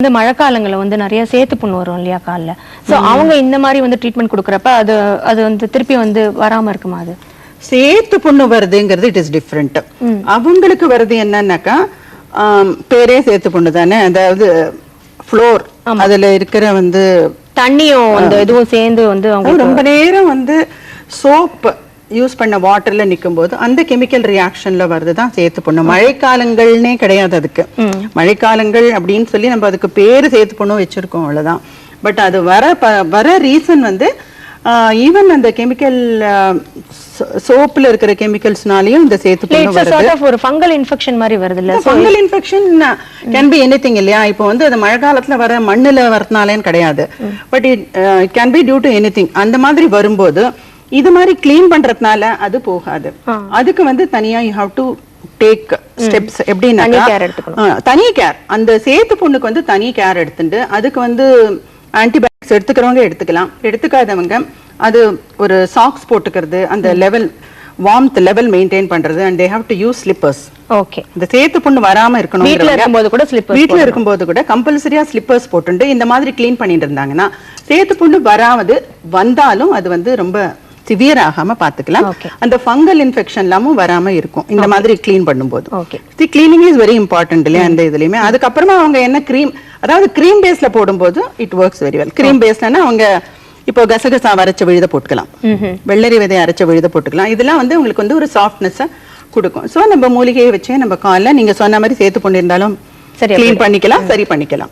இந்த மழைக்காலங்களில் வந்து நிறைய சேத்து புண்ணு வரும் இல்லையா காலில்? ஸோ அவங்க இந்த மாதிரி வந்து ட்ரீட்மெண்ட் கொடுக்குறப்ப அது அது வந்து திருப்பி வந்து வராம இருக்குமா அது? சேத்து புண்ணு வருதுங்கிறது இட் இஸ் டிஃப்ரெண்ட் அவங்களுக்கு வருது என்னன்னாக்கா பேரே சேத்து புண்ணு தானே? அதாவது ஃப்ளோர் அதுல இருக்கிற வந்து தண்ணியும் அந்த இதுவும் சேர்ந்து வந்து ரொம்ப நேரம் வந்து சோப் யூஸ் பண்ண வாட்டர்ல நிக்கும்போது அந்த கெமிக்கல் ரியாக்ஷன்ல வருதுதான் சேத்து புண்ணு. மழைக்காலங்கள்னே கிடையாது அதுக்கு. மழைக்காலங்கள் அப்படின்னு சொல்லி நம்ம அதுக்கு பேரு சேத்து புண்ணும் வச்சிருக்கோம் அவ்வளவுதான். பட் அது வர ப- வர ரீசன் வந்து ஈவன் அந்த கெமிக்கல் சோப்புல இருக்கிற கெமிக்கல்ஸ்னாலயும் இந்த சேத்து வருது. ஒரு ஃபங்கல் இன்ஃபெக்ஷன் மாதிரி வருது இல்ல? Fungal infection can be anything இல்லையா? இப்போ வந்து அது மழை காலத்துல வர மண்ணுல வரதுனாலேன்னு கிடையாது. But it can be due to anything அந்த மாதிரி வரும்போது இது மாதிரி க்ளீன் பண்றதுனால அது போகாது. அதுக்கு வந்து தனியா you have to take steps எப்படின்னா தனி கேர் அந்த சேத்து புண்ணுக்கு வந்து தனி கேர் எடுத்துட்டு அதுக்கு வந்து ஆன்டிபயோட்டிக்ஸ் எடுத்துக்கிறவங்க எடுத்துக்கலாம். எடுத்துக்காதவங்க அது ஒரு சாக்ஸ் போட்டுக்கிறது அந்த லெவல் வார்ம்த் லெவல் மெயின்டைன் பண்றது and they have to use slippers okay இந்த சேத்து புண்ணு வராம இருக்கணும் வீட்ல இருக்கும்போது கூட slippers வீட்ல இருக்கும்போது கூட கம்பல்சரியா ஸ்லிப்பர்ஸ் போட்டுண்டு இந்த மாதிரி க்ளீன் பண்ணிட்டு இருந்தாங்கன்னா சேத்து புண்ணு வராது வந்தாலும் அது வந்து ரொம்ப சிவியர் ஆகாம பாத்துக்கலாம். அந்த ஃபங்கல் இன்ஃபெக்ஷன் எல்லாமும் வராம இருக்கும். இந்த மாதிரி க்ளீன் பண்ணும்போது. The cleaning is very important இல்லையா அந்த இதுலயுமே? அதுக்கப்புறமா அவங்க என்ன க்ரீம் அதாவது க்ரீம் பேஸ்ல போடும்போது it works very well cream பேஸ்லன்னா அவங்க இப்போ கசகசா அரைச்ச விழுத போட்டுக்கலாம். வெள்ளரி விதை அரைச்ச விழுத போட்டுக்கலாம். இதெல்லாம் வந்து உங்களுக்கு வந்து ஒரு சாஃப்ட்னஸ் கொடுக்கும். சோ நம்ம மூலிகையை வச்சே நம்ம காலைல நீங்க சொன்ன மாதிரி சேர்த்து கொண்டு இருந்தாலும் சரி, க்ளீன் பண்ணிக்கலாம் சரி பண்ணிக்கலாம்.